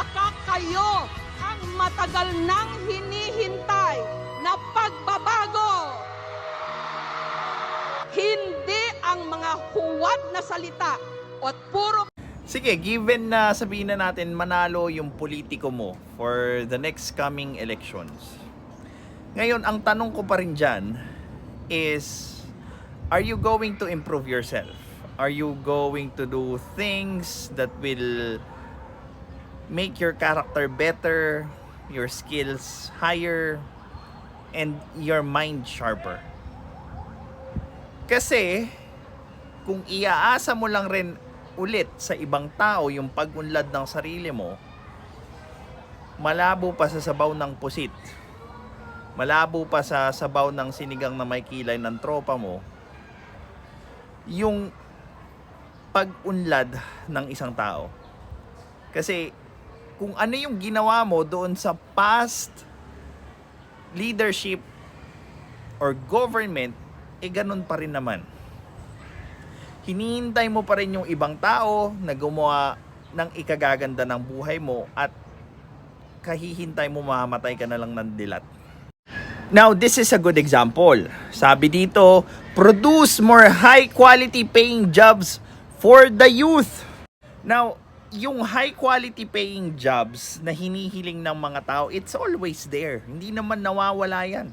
baka kayo ang matagal nang hinihintay na pagbabago. Hindi ang mga huwad na salita at puro Sige, given na sabihin na natin manalo yung politiko mo for the next coming elections. Ngayon, ang tanong ko pa rin dyan is, are you going to improve yourself? Are you going to do things that will make your character better, your skills higher, and your mind sharper? Kasi, kung iaasa mo lang rin ulit sa ibang tao yung pag-unlad ng sarili mo, malabo pa sa sabaw ng pusit. Malabo pa sa sabaw ng sinigang na may kilay ng tropa mo, yung pag-unlad ng isang tao. Kasi kung ano yung ginawa mo doon sa past leadership or government, eh ganun pa rin naman hinihintay mo pa rin yung ibang tao na gumawa ng ikagaganda ng buhay mo at kahihintay mo mamamatay ka na lang ng dilat. Now, this is a good example. Sabi dito, produce more high quality paying jobs for the youth. Now, yung high quality paying jobs na hinihiling ng mga tao, it's always there. Hindi naman nawawala yan.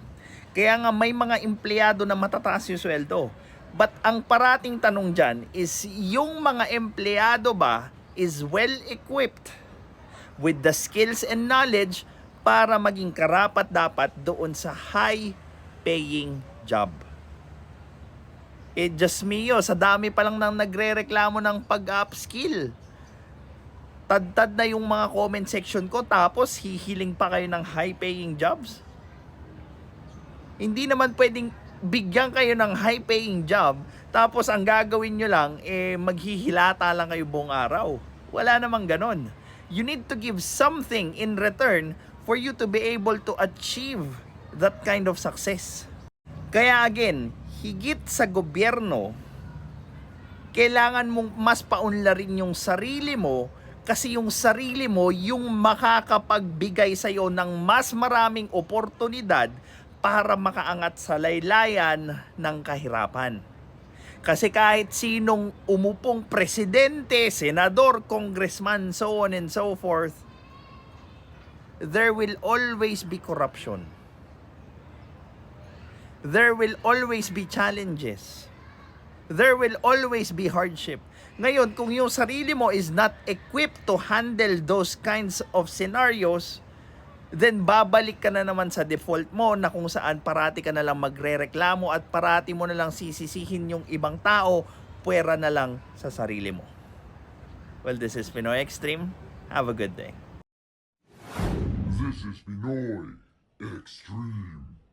Kaya nga may mga empleyado na matataas yung sweldo. But ang parating tanong dyan is yung mga empleyado ba is well equipped with the skills and knowledge para maging karapat dapat doon sa high paying job. Eh, just mio, sa dami pa lang nang nagre-reklamo ng pag-upskill. Tad-tad na yung mga comment section ko tapos hihiling pa kayo ng high paying jobs. Hindi naman pwedeng bigyan kayo ng high paying job tapos ang gagawin nyo lang eh maghihilata lang kayo buong araw. Wala namang ganon. You need to give something in return for you to be able to achieve that kind of success. Kaya again, higit sa gobyerno, kailangan mong mas paunlarin yung sarili mo kasi yung sarili mo yung makakapagbigay sa iyo ng mas maraming oportunidad para makaangat sa laylayan ng kahirapan. Kasi kahit sinong umupong presidente, senador, congressman, so on and so forth, there will always be corruption. There will always be challenges. There will always be hardship. Ngayon, kung yung sarili mo is not equipped to handle those kinds of scenarios, then babalik ka na naman sa default mo na kung saan parati ka na lang magrereklamo at parati mo na lang sisisihin yung ibang tao, puwera na lang sa sarili mo. Well, this is Pinoy Extreme. Have a good day. This is Pinoy Extreme.